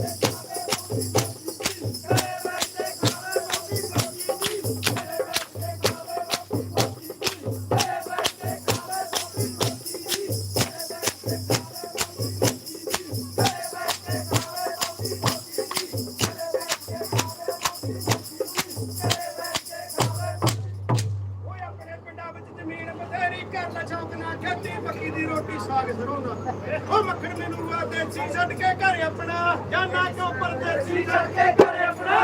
Gracias. ਉਹ ਮੱਖਣ ਮੈਨੂੰ ਆ ਦੇਸੀ ਛੱਡ ਕੇ ਘਰ ਆਪਣਾ ਜਾਨਾ ਕਿਉਂ ਪਰਦੇਸੀ ਛੱਡ ਕੇ ਘਰ ਆਪਣਾ।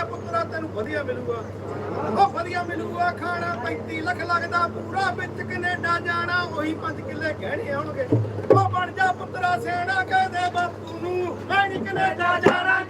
ਸੋਫੀ ਪੁੱਤਰਾ ਤੈਨੂੰ ਵਧੀਆ ਮਿਲੂਗਾ। ਉਹ ਵਧੀਆ ਮਿਲੂਗਾ, ਖਾਣਾ 35 ਲੱਖ ਲੱਗਦਾ, ਪੂਰਾ ਵਿੱਚ ਕੈਨੇਡਾ ਜਾਣਾ, ਉਹੀ 5 ਕਿੱਲੇ ਗਹਿਣੇ ਆਉਣਗੇ। ਉਹ ਬਣ ਜਾ ਪੁੱਤਰਾ ਸੇਣਾ ਕਹਦੇ ਬਾਪੂ ਨੂੰ, ਮੈਂ ਨੀ ਕੈਨੇਡਾ ਜਾਣਾ।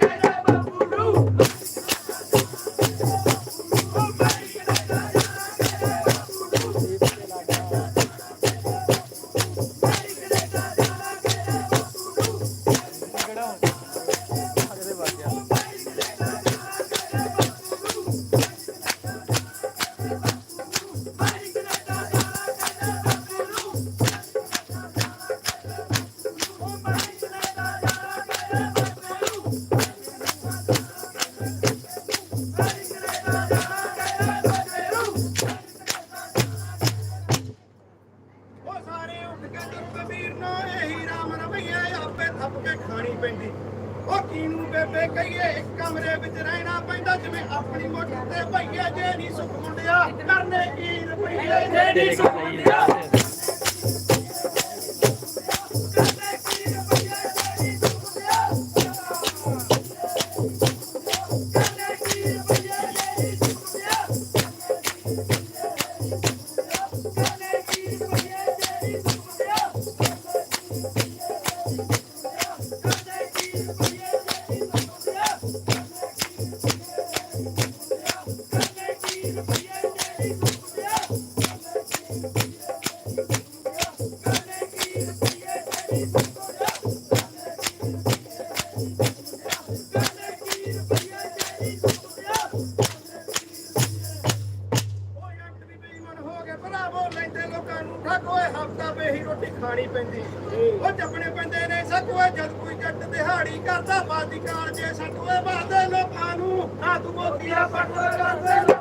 ਬੇਬੇ ਕਹੀਏ ਇੱਕ ਕਮਰੇ ਵਿੱਚ ਰਹਿਣਾ ਪੈਂਦਾ ਜਿਵੇਂ ਆਪਣੀ ਮੋਟਰ ਤੇ ਭਈਏ ਜੇ ਨਹੀਂ ਸੁੱਖ ਮੁੰਡਿਆ? ਕਰਨੇ ਕੀ ਰੁਪਈਏ ਜੇ ਨਹੀਂ ਸੁੱਖ ਮੁੰਡਿਆ? ਪੈਂਦੇ ਨੇ ਸਕੂਏ ਜਦ ਕੋਈ ਜੱਟ ਦਿਹਾੜੀ ਕਰਦਾ, ਬਾਦੀ ਕਾਲ ਜੇ ਸਕੂਏ ਬਾਦੇ ਲੋਕਾਂ ਨੂੰ। ਆ ਤੂੰ ਮੋਤੀਆ ਪੱਟ ਕਰਦੇ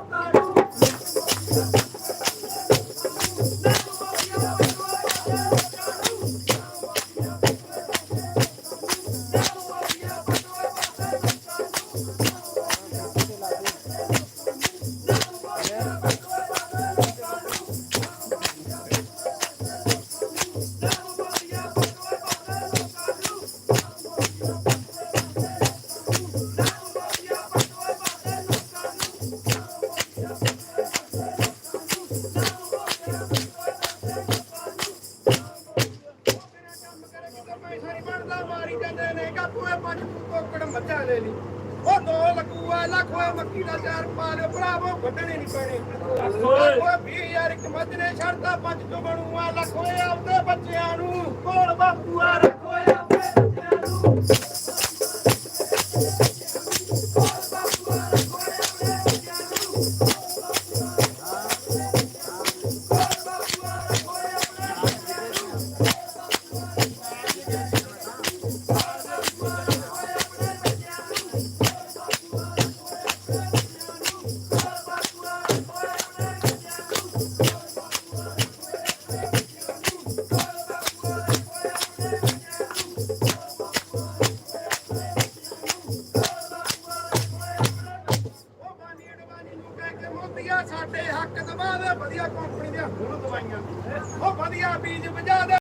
ਜਾਂਦੇ ਪੰਜ ਕੋਕੜ ਮੱਝਾਂ ਲੈ ਲਈ। ਉਹ ਦੋ ਲੱਗੂਆ ਲੱਖ ਹੋਏ ਮੱਕੀ ਦਾ ਚਾਰ ਪਾ ਲਿਓ ਭਰਾਵੋ, ਵੱਢਣੇ ਨਹੀਂ ਪੈਣੇ। ਓਏ 20000 ਇੱਕ ਮੱਝ ਨੇ ਛੱਡਦਾ ਪੰਜ ਤੋਂ ਬਣੂਆ। ਲੱਖ ਹੋਏ ਆਪਦੇ ਬੱਚਿਆਂ ਨੂੰ। ਕੋਲ ਬਾਪੂ ਆ